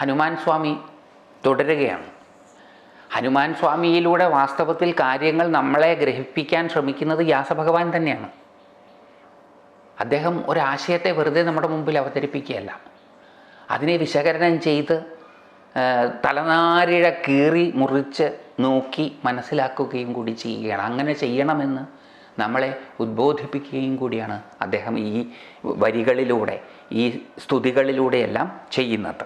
ഹനുമാൻ സ്വാമി തുടരുകയാണ്. ഹനുമാൻ സ്വാമിയിലൂടെ വാസ്തവത്തിൽ കാര്യങ്ങൾ നമ്മളെ ഗ്രഹിപ്പിക്കാൻ ശ്രമിക്കുന്നത് വ്യാസഭഗവാൻ തന്നെയാണ്. അദ്ദേഹം ഒരാശയത്തെ വെറുതെ നമ്മുടെ മുമ്പിൽ അവതരിപ്പിക്കുകയല്ല. അതിനെ വിശകലനം ചെയ്ത് തലനാരിഴ കീറി മുറിച്ച് നോക്കി മനസ്സിലാക്കുകയും കൂടി ചെയ്യുകയാണ്. അങ്ങനെ ചെയ്യണമെന്ന് നമ്മളെ ഉദ്ബോധിപ്പിക്കുകയും കൂടിയാണ് അദ്ദേഹം ഈ വരികളിലൂടെ ഈ സ്തുതികളിലൂടെയെല്ലാം ചെയ്യുന്നത്.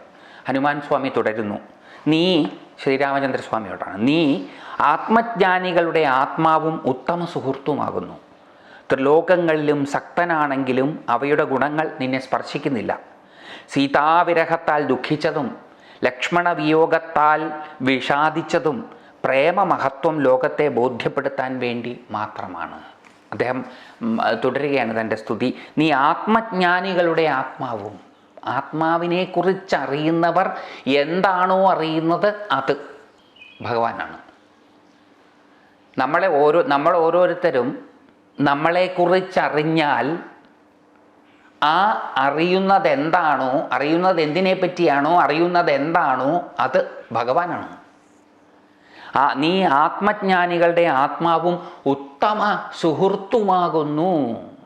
ഹനുമാൻ സ്വാമി തുടരുന്നു. നീ ശ്രീരാമചന്ദ്ര സ്വാമിയോടാണ്. നീ ആത്മജ്ഞാനികളുടെ ആത്മാവും ഉത്തമ സുഹൃത്തുമാകുന്നു. ത്രിലോകങ്ങളിലും ശക്തനാണെങ്കിലും അവയുടെ ഗുണങ്ങൾ നിന്നെ സ്പർശിക്കുന്നില്ല. സീതാവിരഹത്താൽ ദുഃഖിച്ചതും ലക്ഷ്മണവിയോഗത്താൽ വിഷാദിച്ചതും പ്രേമമഹത്വം ലോകത്തെ ബോധ്യപ്പെടുത്താൻ വേണ്ടി മാത്രമാണ്. അദ്ദേഹം തുടരുകയാണ് തന്റെ സ്തുതി. നീ ആത്മജ്ഞാനികളുടെ ആത്മാവും ആത്മാവിനെക്കുറിച്ച് അറിയുന്നവർ എന്താണോ അറിയുന്നത് അത് ഭഗവാനാണ്. നമ്മളെ ഓരോ നമ്മൾ ഓരോരുത്തരും നമ്മളെക്കുറിച്ചറിഞ്ഞാൽ ആ അറിയുന്നത് എന്താണോ അറിയുന്നത് എന്തിനെ പറ്റിയാണോ അറിയുന്നത് എന്താണോ അത് ഭഗവാനാണ്. ആ നീ ആത്മജ്ഞാനികളുടെ ആത്മാവും ഉത്തമ സുഹൃത്തുമാകുന്നു.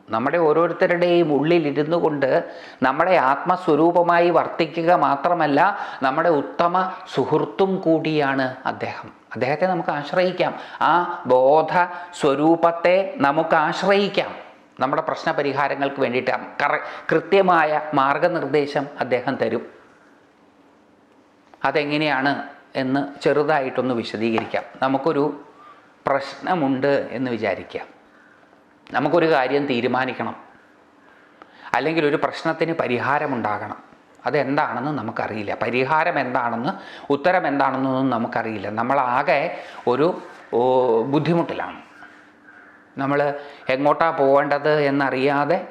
നമ്മുടെ ഓരോരുത്തരുടെയും ഉള്ളിലിരുന്നു കൊണ്ട് നമ്മുടെ ആത്മസ്വരൂപമായി വർത്തിക്കുക മാത്രമല്ല നമ്മുടെ ഉത്തമ സുഹൃത്തും കൂടിയാണ് അദ്ദേഹം. അദ്ദേഹത്തെ നമുക്ക് ആശ്രയിക്കാം. ആ ബോധ സ്വരൂപത്തെ നമുക്ക് ആശ്രയിക്കാം. നമ്മുടെ പ്രശ്ന പരിഹാരങ്ങൾക്ക് വേണ്ടിയിട്ട് കറ കൃത്യമായ മാർഗനിർദ്ദേശം അദ്ദേഹം തരും. അതെങ്ങനെയാണ് എന്ന് ചെറുതായിട്ടൊന്ന് വിശദീകരിക്കാം. നമുക്കൊരു പ്രശ്നമുണ്ട് എന്ന് വിചാരിക്കാം. നമുക്കൊരു കാര്യം തീരുമാനിക്കണം. അല്ലെങ്കിൽ ഒരു പ്രശ്നത്തിന് പരിഹാരമുണ്ടാകണം. അതെന്താണെന്ന് നമുക്കറിയില്ല. പരിഹാരം എന്താണെന്ന് ഉത്തരം എന്താണെന്നൊന്നും നമുക്കറിയില്ല. നമ്മളാകെ ഒരു ബുദ്ധിമുട്ടിലാണ്. നമ്മൾ എങ്ങോട്ടാ പോകേണ്ടത് എന്നറിയാതെ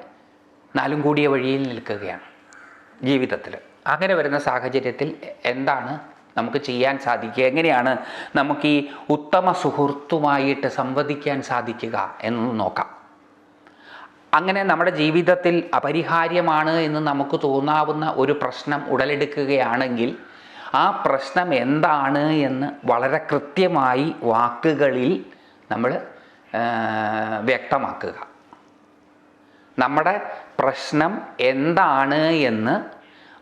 നാലും കൂടിയ വഴിയിൽ നിൽക്കുകയാണ് ജീവിതത്തിൽ അങ്ങനെ വരുന്ന സാഹചര്യത്തിൽ എന്താണ് നമുക്ക് ചെയ്യാൻ സാധിക്കുക? എങ്ങനെയാണ് നമുക്ക് ഈ ഉത്തമ സുഹൃത്തുമായിട്ട് സംവദിക്കാൻ സാധിക്കുക എന്ന് നോക്കാം. അങ്ങനെ നമ്മുടെ ജീവിതത്തിൽ അപരിഹാര്യമാണ് എന്ന് നമുക്ക് തോന്നാവുന്ന ഒരു പ്രശ്നം ഉടലെടുക്കുകയാണെങ്കിൽ ആ പ്രശ്നം എന്താണ് എന്ന് വളരെ കൃത്യമായി വാക്കുകളിൽ നമ്മൾ വ്യക്തമാക്കുക. നമ്മുടെ പ്രശ്നം എന്താണ് എന്ന്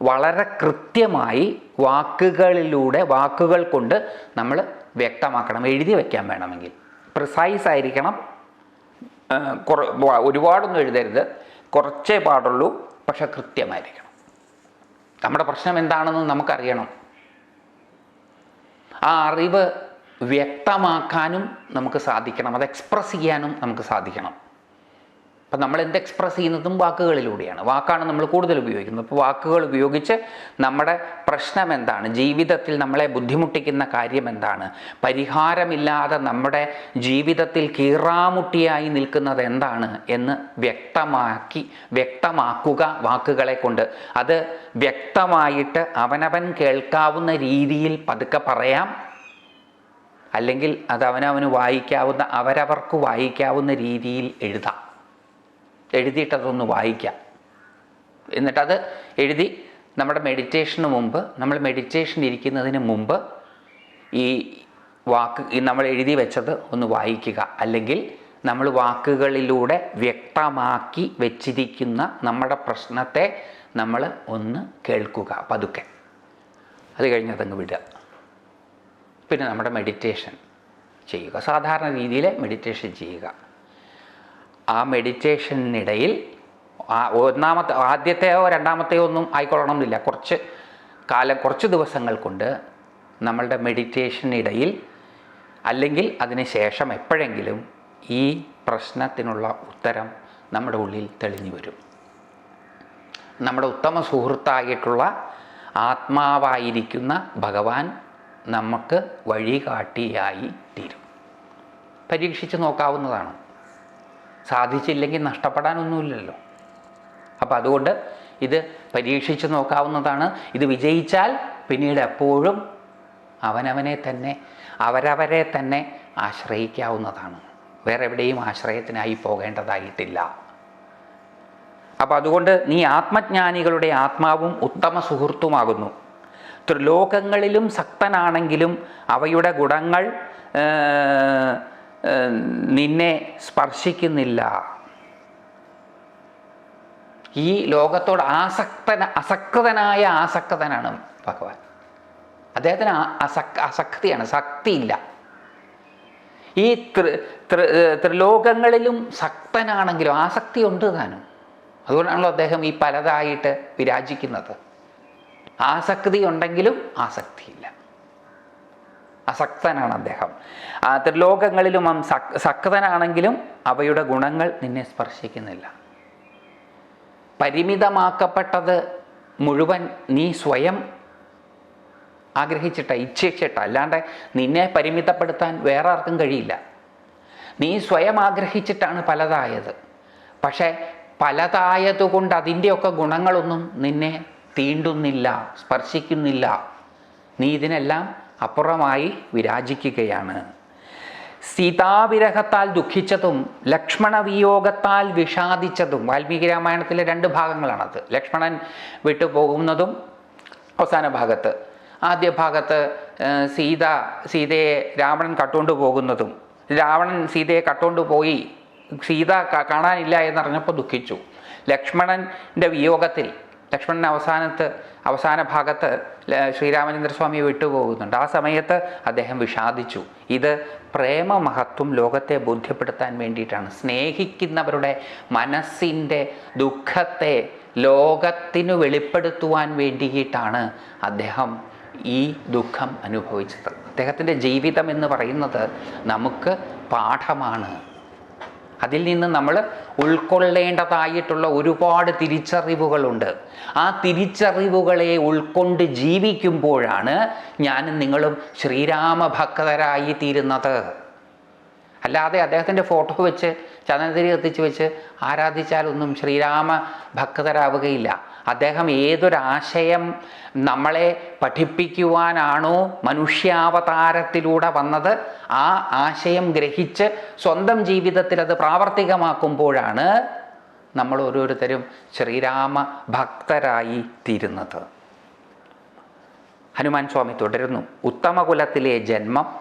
വളരെ കൃത്യമായി വാക്കുകളിലൂടെ വാക്കുകൾ കൊണ്ട് നമ്മൾ വ്യക്തമാക്കണം എഴുതി വയ്ക്കാൻ വേണമെങ്കിൽ. പ്രിസൈസ് ആയിരിക്കണം കുറ ഒരുപാടൊന്നും എഴുതരുത്. കുറച്ചേ പാടുള്ളൂ പക്ഷെ കൃത്യമായിരിക്കണം. നമ്മുടെ പ്രശ്നം എന്താണെന്ന് നമുക്കറിയണം. ആ അറിവ് വ്യക്തമാക്കാനും നമുക്ക് സാധിക്കണം അത് എക്സ്പ്രസ് ചെയ്യാനും നമുക്ക് സാധിക്കണം. അപ്പം നമ്മൾ എന്ത് എക്സ്പ്രസ് ചെയ്യുന്നതും വാക്കുകളിലൂടെയാണ്. വാക്കാണ് നമ്മൾ കൂടുതൽ ഉപയോഗിക്കുന്നത്. അപ്പോൾ വാക്കുകൾ ഉപയോഗിച്ച് നമ്മുടെ പ്രശ്നം എന്താണ്? ജീവിതത്തിൽ നമ്മളെ ബുദ്ധിമുട്ടിക്കുന്ന കാര്യം എന്താണ്? പരിഹാരമില്ലാതെ നമ്മുടെ ജീവിതത്തിൽ കീറാമുട്ടിയായി നിൽക്കുന്നത് എന്താണ് എന്ന് വ്യക്തമാക്കി വ്യക്തമാക്കുക വാക്കുകളെ കൊണ്ട്. അത് വ്യക്തമായിട്ട് അവനവൻ കേൾക്കാവുന്ന രീതിയിൽ പതുക്കെ പറയാം. അല്ലെങ്കിൽ അത് അവനവന് വായിക്കാവുന്ന അവരവർക്ക് വായിക്കാവുന്ന രീതിയിൽ എഴുതാം. എഴുതിയിട്ടതൊന്ന് വായിക്കാം. എന്നിട്ടത് എഴുതി നമ്മുടെ മെഡിറ്റേഷന് മുമ്പ് നമ്മൾ മെഡിറ്റേഷൻ ഇരിക്കുന്നതിന് മുമ്പ് ഈ വാക്ക് നമ്മൾ എഴുതി വെച്ചത് ഒന്ന് വായിക്കുക. അല്ലെങ്കിൽ നമ്മൾ വാക്കുകളിലൂടെ വ്യക്തമാക്കി വെച്ചിരിക്കുന്ന നമ്മുടെ പ്രശ്നത്തെ നമ്മൾ ഒന്ന് കേൾക്കുക പതുക്കെ. അത് കഴിഞ്ഞ് അതങ്ങ് വിടുക. പിന്നെ നമ്മുടെ മെഡിറ്റേഷൻ ചെയ്യുക. സാധാരണ രീതിയിൽ മെഡിറ്റേഷൻ ചെയ്യുക. ആ മെഡിറ്റേഷനിടയിൽ ഒന്നാമത്തെ ആദ്യത്തെയോ രണ്ടാമത്തെയോ ഒന്നും ആയിക്കൊള്ളണം എന്നില്ല കുറച്ച് കാലം കുറച്ച് ദിവസങ്ങൾ കൊണ്ട് നമ്മളുടെ മെഡിറ്റേഷനിടയിൽ അല്ലെങ്കിൽ അതിന് ശേഷം എപ്പോഴെങ്കിലും ഈ പ്രശ്നത്തിനുള്ള ഉത്തരം നമ്മുടെ ഉള്ളിൽ തെളിഞ്ഞു വരും. നമ്മുടെ ഉത്തമ സുഹൃത്തായിട്ടുള്ള ആത്മാവായിരിക്കുന്ന ഭഗവാൻ നമുക്ക് വഴികാട്ടിയായി തീരും. പരീക്ഷിച്ച് നോക്കാവുന്നതാണ്. സാധിച്ചില്ലെങ്കിൽ നഷ്ടപ്പെടാനൊന്നുമില്ലല്ലോ. അപ്പോൾ അതുകൊണ്ട് ഇത് പരീക്ഷിച്ച് നോക്കാവുന്നതാണ്. ഇത് വിജയിച്ചാൽ പിന്നീട് എപ്പോഴും അവനവനെ തന്നെ അവരവരെ തന്നെ ആശ്രയിക്കാവുന്നതാണ്. വേറെ എവിടെയും ആശ്രയത്തിനായി പോകേണ്ടതായിട്ടില്ല. അപ്പോൾ അതുകൊണ്ട് നീ ആത്മജ്ഞാനികളുടെ ആത്മാവും ഉത്തമ സുഹൃത്തുമാകുന്നു. ത്രിലോകങ്ങളിലും ശക്തനാണെങ്കിലും അവയുടെ ഗുണങ്ങൾ നിന്നെ സ്പർശിക്കുന്നില്ല. ഈ ലോകത്തോട് ആസക്തന അസക്തനായ ആസക്തനാണ് ഭഗവാൻ. അദ്ദേഹത്തിന് അസക് അസക്തിയാണ് ശക്തിയില്ല. ഈ ത്രി ത്രി ത്രിലോകങ്ങളിലും സക്തനാണെങ്കിലും ആസക്തി ഉണ്ട് താനും. അതുകൊണ്ടാണല്ലോ അദ്ദേഹം ഈ പലതായിട്ട് വിരാജിക്കുന്നത്. ആസക്തി ഉണ്ടെങ്കിലും ആസക്തിയില്ല. അസക്തനാണ് അദ്ദേഹം. ത്രിലോകങ്ങളിലും അവൻ സക് സക്തനാണെങ്കിലും അവയുടെ ഗുണങ്ങൾ നിന്നെ സ്പർശിക്കുന്നില്ല. പരിമിതമാക്കപ്പെട്ടത് മുഴുവൻ നീ സ്വയം ആഗ്രഹിച്ചിട്ട ഇച്ഛിച്ചിട്ട അല്ലാണ്ട് നിന്നെ പരിമിതപ്പെടുത്താൻ വേറെ ആർക്കും കഴിയില്ല. നീ സ്വയം ആഗ്രഹിച്ചിട്ടാണ് പലതായത്. പക്ഷേ പലതായതുകൊണ്ട് അതിന്റെയൊക്കെ ഗുണങ്ങളൊന്നും നിന്നെ തീണ്ടുന്നില്ല സ്പർശിക്കുന്നില്ല. നീ ഇതിനെല്ലാം അപ്പുറമായി വിരാജിക്കുകയാണ്. സീതാവിരഹത്താൽ ദുഃഖിച്ചതും ലക്ഷ്മണവിയോഗത്താൽ വിഷാദിച്ചതും വാൽമീകി രാമായണത്തിലെ രണ്ട് ഭാഗങ്ങളാണത്. ലക്ഷ്മണൻ വിട്ടുപോകുന്നതും അവസാന ഭാഗത്ത്. ആദ്യ ഭാഗത്ത് സീത സീതയെ രാവണൻ കട്ടുകൊണ്ട് പോകുന്നതും രാവണൻ സീതയെ കട്ടുകൊണ്ട് പോയി സീത കാണാനില്ല എന്നറിഞ്ഞപ്പോൾ ദുഃഖിച്ചു. ലക്ഷ്മണന്റെ വിയോഗത്തിൽ ലക്ഷ്മണൻ അവസാനത്ത് അവസാന ഭാഗത്ത് ശ്രീരാമചന്ദ്രസ്വാമി വിട്ടുപോകുന്നുണ്ട്. ആ സമയത്ത് അദ്ദേഹം വിഷാദിച്ചു. ഇത് പ്രേമ മഹത്വം ലോകത്തെ ബോധ്യപ്പെടുത്താൻ വേണ്ടിയിട്ടാണ്. സ്നേഹിക്കുന്നവരുടെ മനസ്സിന്റെ ദുഃഖത്തെ ലോകത്തിനു വെളിപ്പെടുത്തുവാൻ വേണ്ടിയിട്ടാണ് അദ്ദേഹം ഈ ദുഃഖം അനുഭവിച്ചത്. അദ്ദേഹത്തിന്റെ ജീവിതം എന്ന് പറയുന്നത് നമുക്ക് പാഠമാണ്. അതിൽ നിന്ന് നമ്മൾ ഉൾക്കൊള്ളേണ്ടതായിട്ടുള്ള ഒരുപാട് തിരിച്ചറിവുകളുണ്ട്. ആ തിരിച്ചറിവുകളെ ഉൾക്കൊണ്ട് ജീവിക്കുമ്പോഴാണ് ഞാനും നിങ്ങളും ശ്രീരാമ ഭക്തരായി തീരുന്നത്. അല്ലാതെ അദ്ദേഹത്തിന്റെ ഫോട്ടോ വെച്ച് ചന്ദനത്തിരി കത്തിച്ച് വെച്ച് ആരാധിച്ചാലൊന്നും ശ്രീരാമ ഭക്തരാവുകയില്ല അദ്ദേഹം ഏതൊരാശയം നമ്മളെ പഠിപ്പിക്കുവാനാണോ മനുഷ്യാവതാരത്തിലൂടെ വന്നത്? ആ ആശയം ഗ്രഹിച്ച് സ്വന്തം ജീവിതത്തിൽ അത് പ്രാവർത്തികമാക്കുമ്പോഴാണ് നമ്മൾ ഓരോരുത്തരും ശ്രീരാമ ഭക്തരായി തീരുന്നത്. ഹനുമാൻ സ്വാമി തുടരുന്നു. ഉത്തമകുലത്തിലെ ജന്മം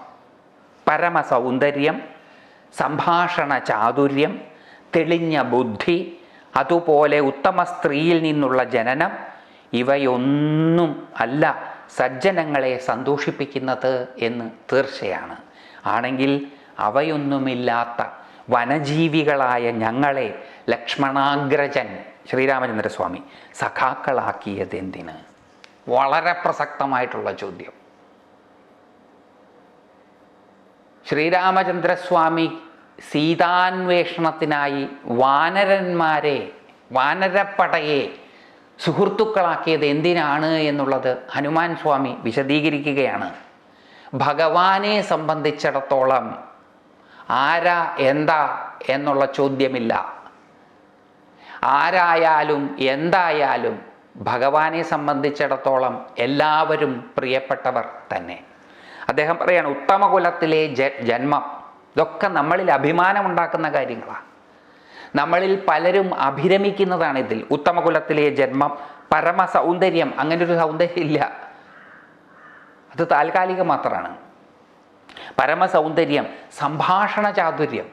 പരമസൗന്ദര്യം സംഭാഷണ ചാതുര്യം തെളിഞ്ഞ ബുദ്ധി അതുപോലെ ഉത്തമ സ്ത്രീയിൽ നിന്നുള്ള ജനനം ഇവയൊന്നും അല്ല സജ്ജനങ്ങളെ സന്തോഷിപ്പിക്കുന്നത് എന്ന് തീർച്ചയാണ്. ആണെങ്കിൽ അവയൊന്നുമില്ലാത്ത വനജീവികളായ ഞങ്ങളെ ലക്ഷ്മണാഗ്രജൻ ശ്രീരാമചന്ദ്രസ്വാമി സഖാക്കളാക്കിയത് എന്തിന് വളരെ പ്രസക്തമായിട്ടുള്ള ചോദ്യം. ശ്രീരാമചന്ദ്രസ്വാമി സീതാന്വേഷണത്തിനായി വാനരന്മാരെ വാനരപ്പടയെ സുഹൃത്തുക്കളാക്കിയത് എന്തിനാണ് എന്നുള്ളത് ഹനുമാൻ സ്വാമി വിശദീകരിക്കുകയാണ്. ഭഗവാനെ സംബന്ധിച്ചിടത്തോളം ആരാ എന്താ എന്നുള്ള ചോദ്യമില്ല. ആരായാലും എന്തായാലും ഭഗവാനെ സംബന്ധിച്ചിടത്തോളം എല്ലാവരും പ്രിയപ്പെട്ടവർ തന്നെ. അദ്ദേഹം പറയാണ് ഉത്തമകുലത്തിലെ ജന്മം ഇതൊക്കെ നമ്മളിൽ അഭിമാനമുണ്ടാക്കുന്ന കാര്യങ്ങളാണ്. നമ്മളിൽ പലരും അഭിരമിക്കുന്നതാണ് ഇതിൽ ഉത്തമകുലത്തിലെ ജന്മം പരമ സൗന്ദര്യം അങ്ങനെ ഒരു സൗന്ദര്യം ഇല്ല അത് താൽക്കാലികം മാത്രമാണ്. പരമ സൗന്ദര്യം സംഭാഷണ ചാതുര്യം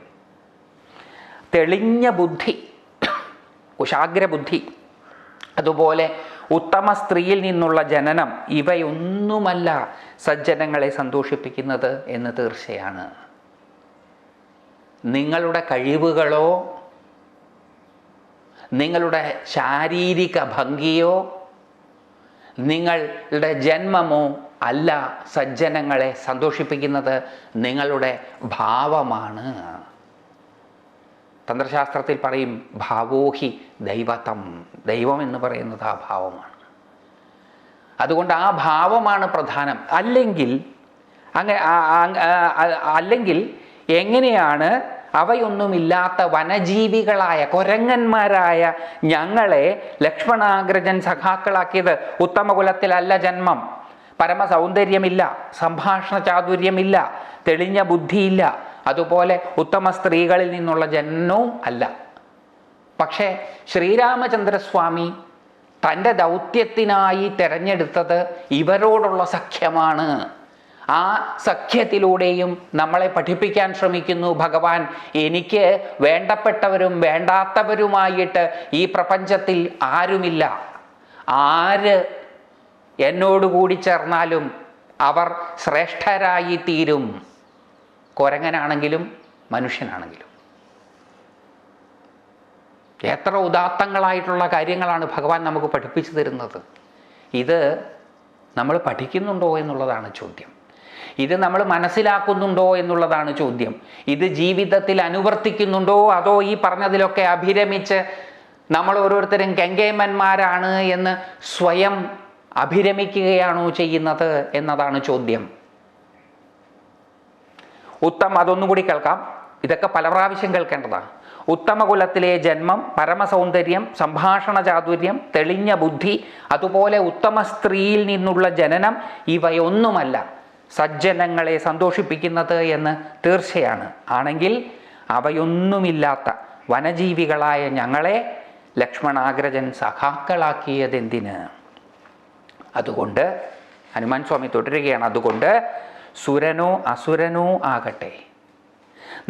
തെളിഞ്ഞ ബുദ്ധി കുശാഗ്ര ബുദ്ധി അതുപോലെ ഉത്തമ സ്ത്രീയിൽ നിന്നുള്ള ജനനം ഇവയൊന്നുമല്ല സജ്ജനങ്ങളെ സന്തോഷിപ്പിക്കുന്നത് എന്ന് തീർച്ചയാണ്. നിങ്ങളുടെ കഴിവുകളോ നിങ്ങളുടെ ശാരീരിക ഭംഗിയോ നിങ്ങളുടെ ജന്മമോ അല്ല സജ്ജനങ്ങളെ സന്തോഷിപ്പിക്കുന്നത് നിങ്ങളുടെ ഭാവമാണ്. തന്ത്രശാസ്ത്രത്തിൽ പറയും ഭാവോഹി ദൈവതം. ദൈവം എന്ന് പറയുന്നത് ആ ഭാവമാണ്. അതുകൊണ്ട് ആ ഭാവമാണ് പ്രധാനം. അല്ലെങ്കിൽ അങ്ങനെ അല്ലെങ്കിൽ എങ്ങനെയാണ് അവയൊന്നുമില്ലാത്ത വനജീവികളായ കൊരങ്ങന്മാരായ ഞങ്ങളെ ലക്ഷ്മണാഗ്രജൻ സഖാക്കളാക്കിയത് ഉത്തമകുലത്തിലല്ല ജന്മം. പരമ സൗന്ദര്യമില്ല സംഭാഷണ ചാതുര്യമില്ല തെളിഞ്ഞ ബുദ്ധിയില്ല. അതുപോലെ ഉത്തമ സ്ത്രീകളിൽ നിന്നുള്ള ജന്മവും അല്ല. പക്ഷേ ശ്രീരാമചന്ദ്രസ്വാമി തന്റെ ദൗത്യത്തിനായി തിരഞ്ഞെടുത്തത് ഇവരോടുള്ള സഖ്യമാണ്. ആ സഖ്യത്തിലൂടെയും നമ്മളെ പഠിപ്പിക്കാൻ ശ്രമിക്കുന്നു ഭഗവാൻ. എനിക്ക് വേണ്ടപ്പെട്ടവരും വേണ്ടാത്തവരുമായിട്ട് ഈ പ്രപഞ്ചത്തിൽ ആരുമില്ല. ആര് എന്നോടുകൂടി ചേർന്നാലും അവർ ശ്രേഷ്ഠരായി തീരും കുരങ്ങനാണെങ്കിലും മനുഷ്യനാണെങ്കിലും. എത്ര ഉദാത്തങ്ങളായിട്ടുള്ള കാര്യങ്ങളാണ് ഭഗവാൻ നമുക്ക് പഠിപ്പിച്ചു തരുന്നത്. ഇത് നമ്മൾ പഠിക്കുന്നുണ്ടോ എന്നുള്ളതാണ് ചോദ്യം. ഇത് നമ്മൾ മനസ്സിലാക്കുന്നുണ്ടോ എന്നുള്ളതാണ് ചോദ്യം. ഇത് ജീവിതത്തിൽ അനുവർത്തിക്കുന്നുണ്ടോ? അതോ ഈ പറഞ്ഞതിലൊക്കെ അഭിരമിച്ച് നമ്മൾ ഓരോരുത്തരും കെങ്കേമന്മാരാണ് എന്ന് സ്വയം അഭിരമിക്കുകയാണോ ചെയ്യുന്നത് എന്നതാണ് ചോദ്യം. ഉത്തമ അതൊന്നും കൂടി കേൾക്കാം. ഇതൊക്കെ പല പ്രാവശ്യം കേൾക്കേണ്ടതാണ് ഉത്തമകുലത്തിലെ ജന്മം പരമസൗന്ദര്യം സംഭാഷണ ചാതുര്യം തെളിഞ്ഞ ബുദ്ധി അതുപോലെ ഉത്തമ സ്ത്രീയിൽ നിന്നുള്ള ജനനം ഇവയൊന്നുമല്ല. സജ്ജനങ്ങളെ സന്തോഷിപ്പിക്കുന്നത് എന്ന് തീർച്ചയാണ്. ആണെങ്കിൽ അവയൊന്നുമില്ലാത്ത വനജീവികളായ ഞങ്ങളെ ലക്ഷ്മണാഗ്രജൻ സഖാക്കളാക്കിയതെന്തിന്? അതുകൊണ്ട് ഹനുമാൻ സ്വാമി തുടരുകയാണ്. അതുകൊണ്ട് സുരനോ അസുരനോ ആകട്ടെ.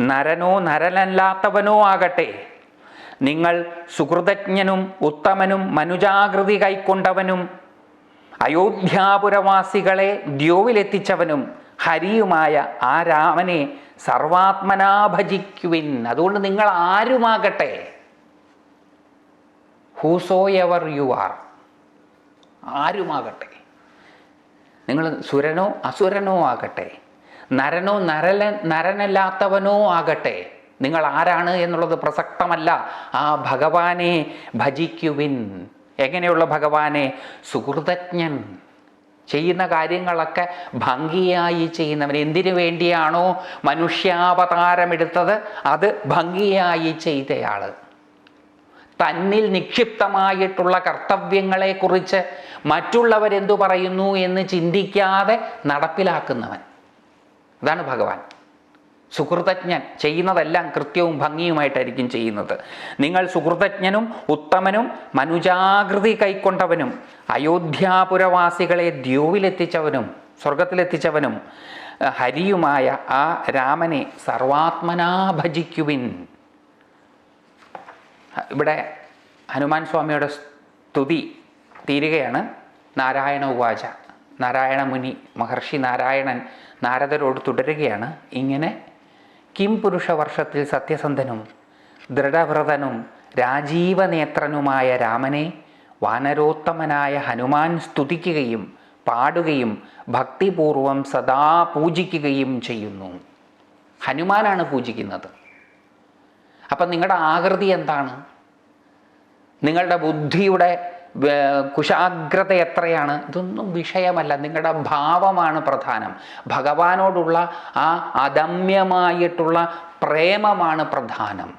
നരനോ നരനല്ലാത്തവനോ ആകട്ടെ. നിങ്ങൾ സുഹൃതജ്ഞനും ഉത്തമനും മനുജാകൃതി കൈക്കൊണ്ടവനും അയോധ്യാപുരവാസികളെ ദ്യോവിലെത്തിച്ചവനും ഹരിയുമായ ആ രാമനെ സർവാത്മനാ ഭജിക്കുവിൻ. അതുകൊണ്ട് നിങ്ങൾ ആരുമാകട്ടെ? Whosoever you are. ആരുമാകട്ടെ? നിങ്ങൾ സുരനോ അസുരനോ ആകട്ടെ. നരനോ നരല നരനല്ലാത്തവനോ ആകട്ടെ. നിങ്ങൾ ആരാണ് എന്നുള്ളത് പ്രസക്തമല്ല. ആ ഭഗവാനെ ഭജിക്കുവിൻ. എങ്ങനെയുള്ള ഭഗവാനെ? സുഹൃതജ്ഞൻ. ചെയ്യുന്ന കാര്യങ്ങളൊക്കെ ഭംഗിയായി ചെയ്യുന്നവൻ. എന്തിനു വേണ്ടിയാണോ മനുഷ്യാവതാരമെടുത്തത്? അത് ഭംഗിയായി ചെയ്തയാൾ. തന്നിൽ നിക്ഷിപ്തമായിട്ടുള്ള കർത്തവ്യങ്ങളെക്കുറിച്ച് മറ്റുള്ളവരെന്തു പറയുന്നു എന്ന് ചിന്തിക്കാതെ നടപ്പിലാക്കുന്നവൻ. അതാണ് ഭഗവാൻ. സുഹൃതജ്ഞൻ ചെയ്യുന്നതെല്ലാം കൃത്യവും ഭംഗിയുമായിട്ടായിരിക്കും ചെയ്യുന്നത്. നിങ്ങൾ സുഹൃതജ്ഞനും ഉത്തമനും മനുജാകൃതി കൈക്കൊണ്ടവനും അയോധ്യാപുരവാസികളെ ദ്യൂവിലെത്തിച്ചവനും സ്വർഗത്തിലെത്തിച്ചവനും ഹരിയുമായ ആ രാമനെ സർവാത്മനാ ഭജിക്കുവിൻ. ഇവിടെ ഹനുമാൻ സ്വാമിയുടെ സ്തുതി തീരുകയാണ്. നാരായണ ഉവാച നാരായണ മുനി മഹർഷി നാരായണൻ നാരദരോട് തുടരുകയാണ്. ഇങ്ങനെ കിം പുരുഷ വർഷത്തിൽ സത്യസന്ധനും ദൃഢവ്രതനും രാജീവനേത്രനുമായ രാമനെ വാനരോത്തമനായ ഹനുമാൻ സ്തുതിക്കുകയും പാടുകയും ഭക്തിപൂർവം സദാ പൂജിക്കുകയും ചെയ്യുന്നു. ഹനുമാനാണ് പൂജിക്കുന്നത്. അപ്പം നിങ്ങളുടെ ആകൃതി എന്താണ്? നിങ്ങളുടെ ബുദ്ധിയുടെ കുശാഗ്രത എത്രയാണ്? ഇതൊന്നും വിഷയമല്ല. നിങ്ങളുടെ ഭാവമാണ് പ്രധാനം. ഭഗവാനോടുള്ള ആ അദമ്യമായിട്ടുള്ള പ്രേമമാണ് പ്രധാനം.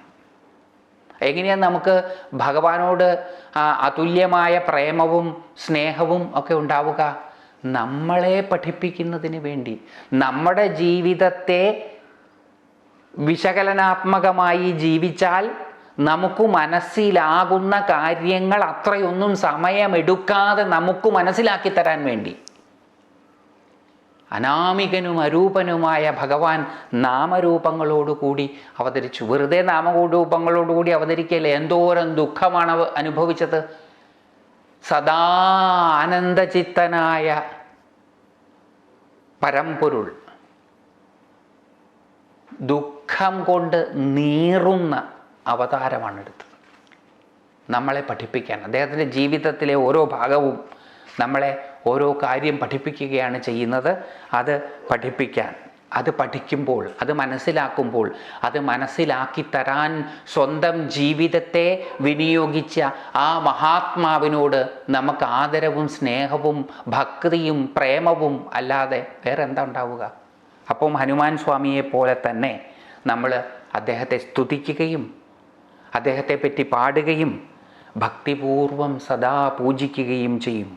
എങ്ങനെയാണ് നമുക്ക് ഭഗവാനോട് അതുല്യമായ പ്രേമവും സ്നേഹവും ഒക്കെ ഉണ്ടാവുക? നമ്മളെ പഠിപ്പിക്കുന്നതിന് വേണ്ടി. നമ്മുടെ ജീവിതത്തെ വിശകലനാത്മകമായി ജീവിച്ചാൽ നമുക്ക് മനസ്സിലാകുന്ന കാര്യങ്ങൾ അത്രയൊന്നും സമയമെടുക്കാതെ നമുക്ക് മനസ്സിലാക്കി തരാൻ വേണ്ടി. അനാമികനും അരൂപനുമായ ഭഗവാൻ നാമരൂപങ്ങളോടുകൂടി അവതരിച്ചു. വെറുതെ നാമരൂപങ്ങളോടുകൂടി അവതരിക്കല്ലേ? എന്തോരം ദുഃഖമാണ് അനുഭവിച്ചത്. സദാ ആനന്ദചിത്തനായ പരമ്പൊരുൾ ദുഃഖം കൊണ്ട് നീറുന്ന അവതാരമാണ് എടുത്തത് നമ്മളെ പഠിപ്പിക്കാൻ അദ്ദേഹത്തിന്റെ ജീവിതത്തിലെ ഓരോ ഭാഗവും നമ്മളെ ഓരോ കാര്യം പഠിപ്പിക്കുകയാണ് ചെയ്യുന്നത്. അത് പഠിപ്പിക്കാൻ അത് പഠിക്കുമ്പോൾ അത് മനസ്സിലാക്കുമ്പോൾ അത് മനസ്സിലാക്കി തരാൻ സ്വന്തം ജീവിതത്തെ വിനിയോഗിച്ച ആ മഹാത്മാവിനോട് നമുക്ക് ആദരവും സ്നേഹവും ഭക്തിയും പ്രേമവും അല്ലാതെ വേറെ എന്താ ഉണ്ടാവുക? അപ്പം ഹനുമാൻ സ്വാമിയെ പോലെ തന്നെ നമ്മൾ അദ്ദേഹത്തെ സ്തുതിക്കുകയും അദ്ദേഹത്തെ പറ്റി പാടുകയും ഭക്തിപൂർവം സദാ പൂജിക്കുകയും ചെയ്യും.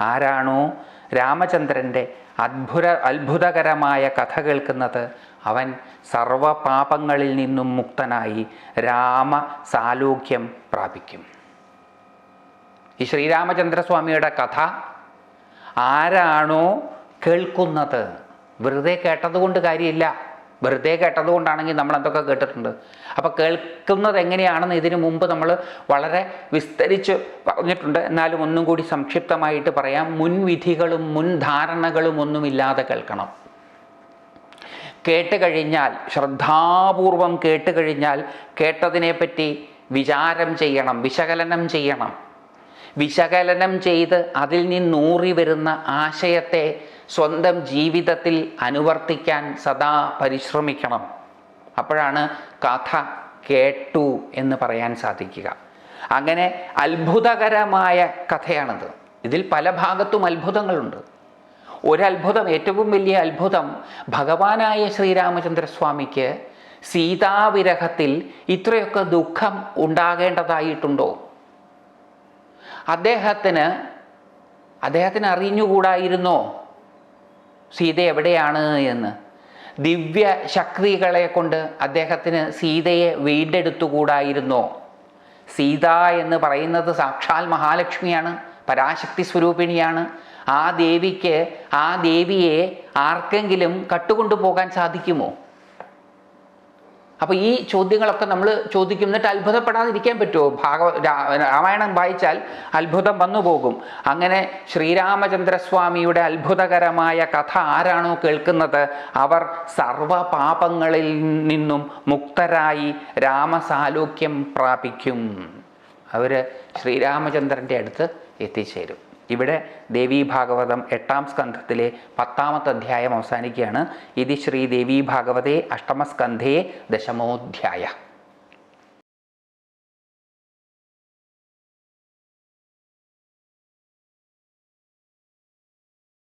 ആരാണോ രാമചന്ദ്രന്റെ അത്ഭുത അത്ഭുതകരമായ കഥ കേൾക്കുന്നത് അവൻ സർവപാപങ്ങളിൽ നിന്നും മുക്തനായി രാമ സാലോക്യം പ്രാപിക്കും. ഈ ശ്രീരാമചന്ദ്രസ്വാമിയുടെ കഥ ആരാണോ കേൾക്കുന്നത് വെറുതെ കേട്ടതുകൊണ്ട് കാര്യമില്ല. വെറുതെ കേട്ടതുകൊണ്ടാണെങ്കിൽ നമ്മൾ എന്തൊക്കെ കേട്ടിട്ടുണ്ട്. അപ്പോൾ കേൾക്കുന്നത് എങ്ങനെയാണെന്ന് ഇതിനു മുമ്പ് നമ്മൾ വളരെ വിസ്തരിച്ച് പറഞ്ഞിട്ടുണ്ട്. എന്നാലും ഒന്നും കൂടി സംക്ഷിപ്തമായിട്ട് പറയാം. മുൻവിധികളും മുൻധാരണകളും ഒന്നുമില്ലാതെ കേൾക്കണം. കേട്ട് കഴിഞ്ഞാൽ ശ്രദ്ധാപൂർവം കേട്ട് കഴിഞ്ഞാൽ കേട്ടതിനെപ്പറ്റി വിചാരം ചെയ്യണം വിശകലനം ചെയ്യണം. വിശകലനം ചെയ്ത് അതിൽ നിന്നൂറി വരുന്ന ആശയത്തെ സ്വന്തം ജീവിതത്തിൽ അനുവർത്തിക്കാൻ സദാ പരിശ്രമിക്കണം. അപ്പോഴാണ് കഥ കേട്ടു എന്ന് പറയാൻ സാധിക്കുക. അങ്ങനെ അത്ഭുതകരമായ കഥയാണത്. ഇതിൽ പല ഭാഗത്തും അത്ഭുതങ്ങളുണ്ട്. ഒരത്ഭുതം ഏറ്റവും വലിയ അത്ഭുതം ഭഗവാനായ ശ്രീരാമചന്ദ്രസ്വാമിക്ക് സീതാവിരഹത്തിൽ ഇത്രയൊക്കെ ദുഃഖം ഉണ്ടാകേണ്ടതായിട്ടുണ്ടോ? അദ്ദേഹത്തിന് അദ്ദേഹത്തിന് അറിഞ്ഞുകൂടായിരുന്നോ? സീത എവിടെയാണ് എന്ന്? ദിവ്യ ശക്തികളെ കൊണ്ട് അദ്ദേഹത്തിന് സീതയെ വീണ്ടെടുത്തുകൂടായിരുന്നോ. സീത എന്ന് പറയുന്നത് സാക്ഷാൽ മഹാലക്ഷ്മിയാണ് പരാശക്തി സ്വരൂപിണിയാണ്. ആ ദേവിക്ക് ആ ദേവിയെ ആർക്കെങ്കിലും കട്ടുകൊണ്ടുപോകാൻ സാധിക്കുമോ? അപ്പോൾ ഈ ചോദ്യങ്ങളൊക്കെ നമ്മൾ ചോദിക്കും എന്നിട്ട് അത്ഭുതപ്പെടാതിരിക്കാൻ പറ്റുമോ ഭാഗവ രാമായണം വായിച്ചാൽ അത്ഭുതം വന്നു പോകും. അങ്ങനെ ശ്രീരാമചന്ദ്രസ്വാമിയുടെ അത്ഭുതകരമായ കഥ ആരാണോ കേൾക്കുന്നത്? അവർ സർവ പാപങ്ങളിൽ നിന്നും മുക്തരായി രാമസാലോക്യം പ്രാപിക്കും. അവർ ശ്രീരാമചന്ദ്രന്റെ അടുത്ത് എത്തിച്ചേരും. ഇവിടെ ദേവീ ഭാഗവതം എട്ടാം സ്കന്ധത്തിലെ പത്താമത്തെ അധ്യായം അവസാനിക്കുകയാണ്. ഇത് ശ്രീ ദേവീ ഭാഗവതേ അഷ്ടമസ്കന്ധേ ദശമോധ്യായ.